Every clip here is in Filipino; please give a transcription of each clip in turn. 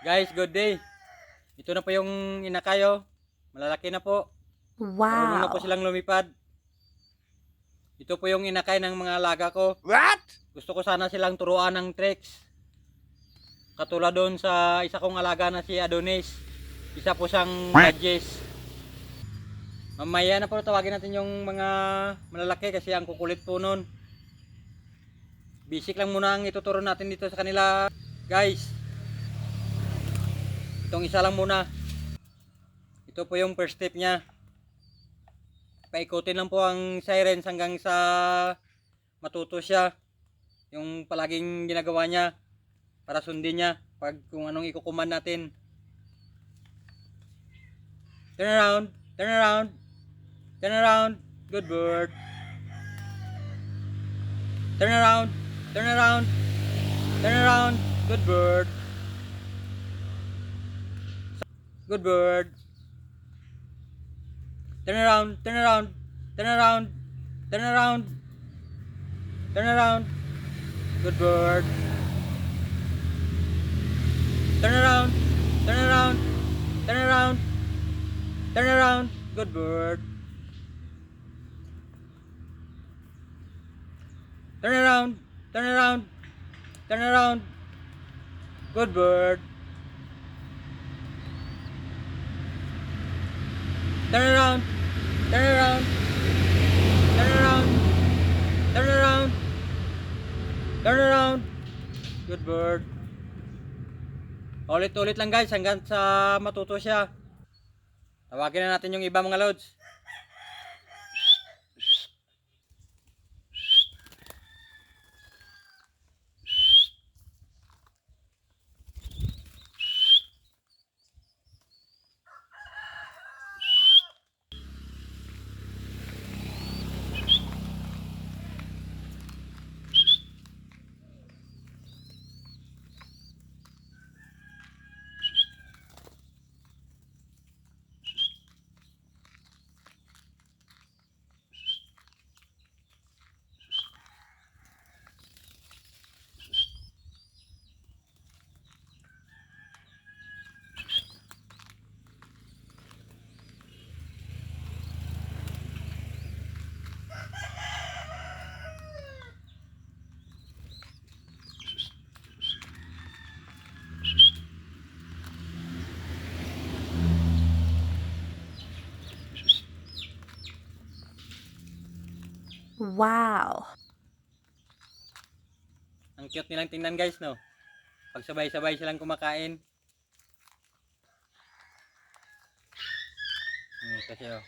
Guys, good day. Ito na po yung inakayo. Malalaki na po. Marunong na po Wow. silang lumipad. Ito po yung inakay ng mga alaga ko. What? Gusto ko sana silang turuan ng tricks. Katulad doon sa isa kong alaga na si Adonis. Isa po siyang Judges. Mamaya na po tawagin natin yung mga malalaki kasi ang kukulit po nun. Basic lang muna ang ituturo natin dito sa kanila. Guys, itong isa lang muna. Ito po yung first step niya. Paikutin lang po ang sirens hanggang sa matuto siya. Yung palaging ginagawa niya para sundin niya pag kung anong ikukuman natin. Turn around, turn around, turn around, good bird. Turn around, turn around, turn around, good bird. Good bird. Turn around, turn around, turn around, turn around, turn around. Good bird. Turn around, turn around, turn around, turn around. Good bird. Turn around, turn around, turn around. Good bird. Turn around, turn around, turn around, turn around, turn around. Good bird. Ulit-ulit lang guys hanggang sa matuto siya. Tawagin na natin yung iba mga loads. Wow. Ang cute nilang tingnan guys no. Pag sabay-sabay silang kumakain. Hmm, kasi oh.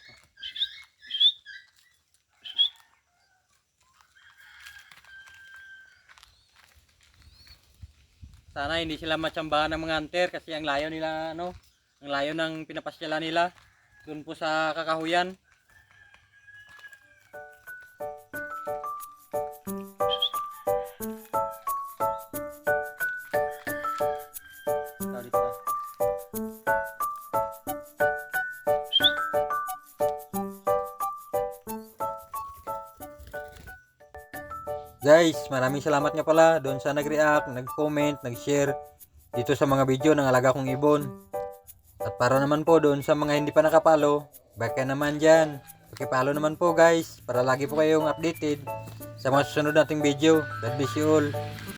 Sana hindi sila matsambahan ng mga hunter kasi ang layo nila ano, ang layo ng pinapasyalan nila doon po sa kakahuyan. Guys, maraming salamat nga pala doon sa nag-react, nag-comment, nag-share dito sa mga video ng alaga kong ibon. At para naman po doon sa mga hindi pa nakapalo, baka naman dyan. Pakipalo naman po guys para lagi po kayong updated sa mga susunod nating video. God bless you all.